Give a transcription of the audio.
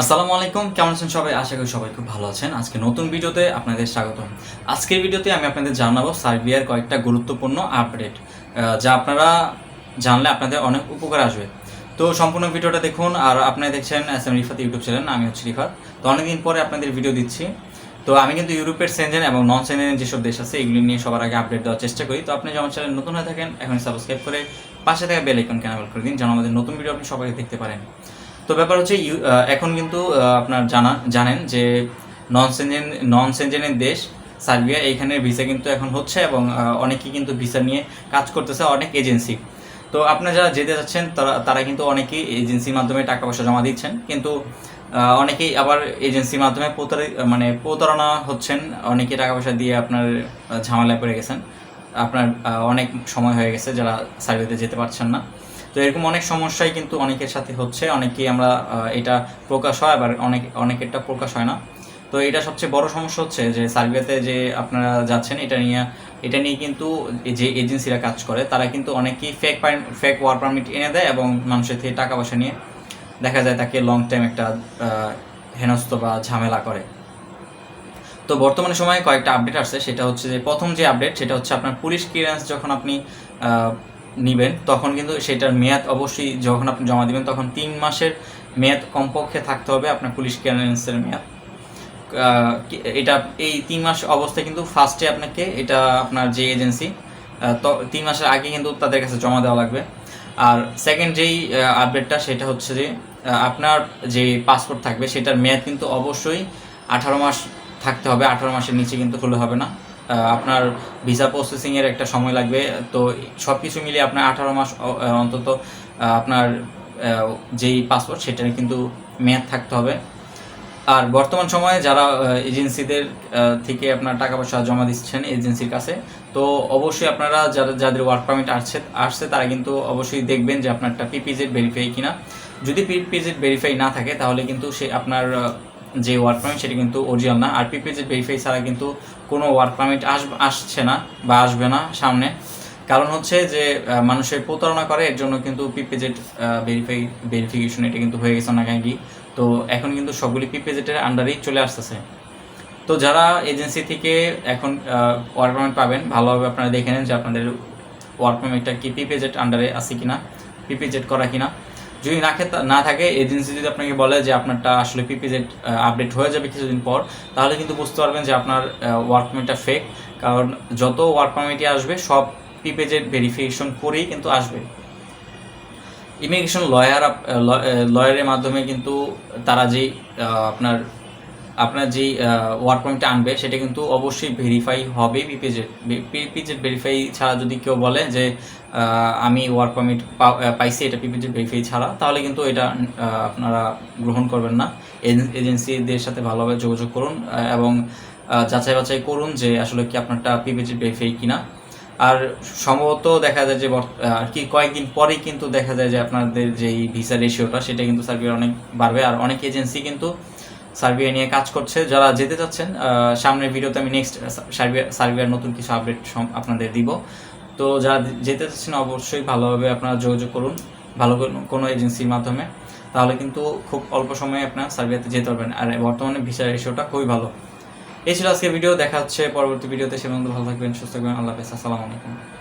আসসালামু আলাইকুম, কেমন আছেন সবাই? আশা করি সবাই খুব ভালো আছেন। আজকে নতুন ভিডিওতে আপনাদের স্বাগতম। আজকের ভিডিওতে আমি আপনাদের জানাব সার্বিয়ার কয়েকটা গুরুত্বপূর্ণ আপডেট যা আপনারা জানলে আপনাদের অনেক উপকার আসবে। তো সম্পূর্ণ ভিডিওটা দেখুন, আর আপনারা দেখছেন S M Rifat YouTube channel, আমি হচ্ছে রিফাত। তো অনেকদিন পরে আপনাদের ভিডিও দিচ্ছি। তো আমি কিন্তু ইউরোপের সেনজেন এবং নন সেনজেন যেসব দেশ আছে, এগুলি নিয়ে সবার আগে আপডেট দেওয়ার চেষ্টা করি। তো আপনি যেমন চ্যানেল নতুন হয়ে থাকেন এখন সাবস্ক্রাইব করে পাশে থাকা বেল আইকন ক্যানাবেল করে দিন, যেন আমাদের নতুন ভিডিও আপনি সবাই দেখতে পারেন। তো ব্যাপার হচ্ছে এখন কিন্তু আপনার জানা, জানেন যে নন সেনজেন নন সেনজেনের দেশ, সার্বিয়া, এইখানে ভিসা কিন্তু এখন হচ্ছে এবং অনেকেই কিন্তু ভিসা নিয়ে কাজ করতেছে অনেক এজেন্সি তো আপনারা যারা যেতে যাচ্ছেন তারা তারা কিন্তু অনেকেই এজেন্সির মাধ্যমে টাকা পয়সা জমা দিচ্ছেন। কিন্তু অনেকেই আবার এজেন্সির মাধ্যমে প্রতারি মানে প্রতারণা হচ্ছেন। অনেকেই টাকা পয়সা দিয়ে আপনার ঝামেলায় পড়ে গেছেন। আপনার অনেক সময় হয়ে গেছে যারা সার্বিয়াতে যেতে পারছেন না। তো এরকম অনেক সমস্যাই কিন্তু অনেকের সাথে হচ্ছে। অনেকেই আমরা এটা প্রকাশ হয়, আবার অনেক, অনেকেরটা প্রকাশ হয় না। তো এটা সবচেয়ে বড় সমস্যা হচ্ছে যে সার্বিয়াতে যে আপনারা যাচ্ছেন, এটা নিয়ে এটা নিয়ে কিন্তু যে এজেন্সিরা কাজ করে, তারা কিন্তু অনেকেই ফেক ফেক ওয়ার পারমিট এনে দেয় এবং মানুষের থেকে টাকা পয়সা নিয়ে দেখা যায় তাকে লং টাইম একটা হেনস্থ বা ঝামেলা করে। তো বর্তমানে সময়ে কয়েকটা আপডেট আসছে, সেটা হচ্ছে যে প্রথম যে আপডেট সেটা হচ্ছে আপনার পুলিশ ক্লিয়ারেন্স যখন আপনি নিবেন তখন কিন্তু সেটার মেয়াদ অবশ্যই যখন আপনি জমা দিবেন, তখন তিন মাসের মেয়াদ কমপক্ষে থাকতে হবে আপনার পুলিশ ক্লিয়ারেন্সের মেয়াদ। এটা এই তিন মাস অবস্থায় কিন্তু ফার্স্টে আপনাকে এটা আপনার যে এজেন্সি তিন মাসের আগে কিন্তু তাদের কাছে জমা দেওয়া লাগবে। আর সেকেন্ড যেই আপডেটটা সেটা হচ্ছে যে আপনার যে পাসপোর্ট থাকবে, সেটার মেয়াদ কিন্তু অবশ্যই আঠারো মাস থাকতে হবে, আঠারো মাসের নিচে কিন্তু হলে হবে না। আপনার ভিসা প্রসেসিংয়ের একটা সময় লাগবে। তো সব কিছু মিলিয়ে আপনার আঠারো মাস অন্তত আপনার যেই পাসপোর্ট সেটার কিন্তু মেয়াদ থাকতে হবে। আর বর্তমান সময়ে যারা এজেন্সিদের থেকে আপনার টাকা পয়সা জমা দিচ্ছেন এজেন্সির কাছে, তো অবশ্যই আপনারা যারা, যাদের ওয়ার্ক পারমিট আসছে আসছে, তারা কিন্তু অবশ্যই দেখবেন যে আপনারটা পিপিজেড ভেরিফাই কিনা। যদি পিপিজেড ভেরিফাই না থাকে, তাহলে কিন্তু সে আপনার যে ওয়ার্ক পারমিট সেটা কিন্তু অরিজিনাল না। আর পিপিজেড ভেরিফাই ছাড়া কিন্তু কোনো ওয়ার্ক পারমিট আস, আসছে না বা আসবে না সামনে। কারণ হচ্ছে যে মানুষের প্রতারণা করে, এর জন্য কিন্তু পিপিজেড ভেরিফাই ভেরিফিকেশন এটা কিন্তু হয়ে গেছে অনেক তো এখন কিন্তু সবগুলি পিপিজেটের আন্ডারেই চলে আসতেছে। তো যারা এজেন্সি থেকে এখন ওয়ার্ক পারমিট পাবেন, ভালোভাবে আপনারা দেখে নেন যে আপনাদের ওয়ার্ক পারমিটটা কি পিপিজেট আন্ডারে আছে কিনা পিপিজেট করা কিনা। যদি না খে- না থাকে, এজেন্সি যদি আপনাকে বলে যে আপনারটা আসলে পিপিজেড আপডেট হয়ে যাবে কিছুদিন পর, তাহলে কিন্তু বুঝতে পারবেন যে আপনার ওয়ার্ক পারমিটটা ফেক কারণ যত ওয়ার্ক পারমিটই আসবে, সব পিপিজেড ভেরিফিকেশন করেই কিন্তু আসবে। ইমিগ্রেশন লয়ার লয়ারের মাধ্যমে কিন্তু তারা যেই আপনার আপনার যেই ওয়ার্ক পারমিটটা আনবে, সেটা কিন্তু অবশ্যই ভেরিফাই হবে পিপিজেড পিপিজেড ভেরিফাই ছাড়া যদি কেউ বলে যে আমি ওয়ার্ক পারমিট পাইছি, এটা পিপিজেড ভেরিফাই ছাড়া, তাহলে কিন্তু এটা আপনারা গ্রহণ করবেন না। এজেন- এজেন্সিদের সাথে ভালোভাবে যোগাযোগ করুন এবং যাচাই বাছাই করুন যে আসলে কি আপনারটা পিপিজেড ভেরিফাই কিনা। আর সম্ভবত দেখা যায় যে আর কি কয়েকদিন পরেই কিন্তু দেখা যায় যে আপনাদের যেই ভিসা রেশিওটা সেটা কিন্তু সার্বিয়ার অনেক বাড়বে। আর অনেক এজেন্সি কিন্তু সার্বিয়া নিয়ে কাজ করছে। যারা যেতে চাচ্ছেন সামনের ভিডিওতে আমি নেক্সট সার্বিয়া, সার্বিয়ার নতুন কিছু আপডেট আপনাদের দিব। তো যারা যেতে চাচ্ছেন, অবশ্যই ভালোভাবে আপনারা যোগাযোগ করুন, ভালো কোনো- কোনো এজেন্সির মাধ্যমে। তাহলে কিন্তু খুব অল্প সময়ে আপনারা সার্বিয়াতে যেতে পারবেন। আর বর্তমানে ভিসা রেশিওটা খুবই ভালো। এই ছিল আজকে ভিডিও দেখা হচ্ছে পরবর্তী ভিডিওতে সে পর্যন্ত ভালো থাকবেন, সুস্থ থাকবেন। আল্লাহ হাফেজ। আসসালামু আলাইকুম।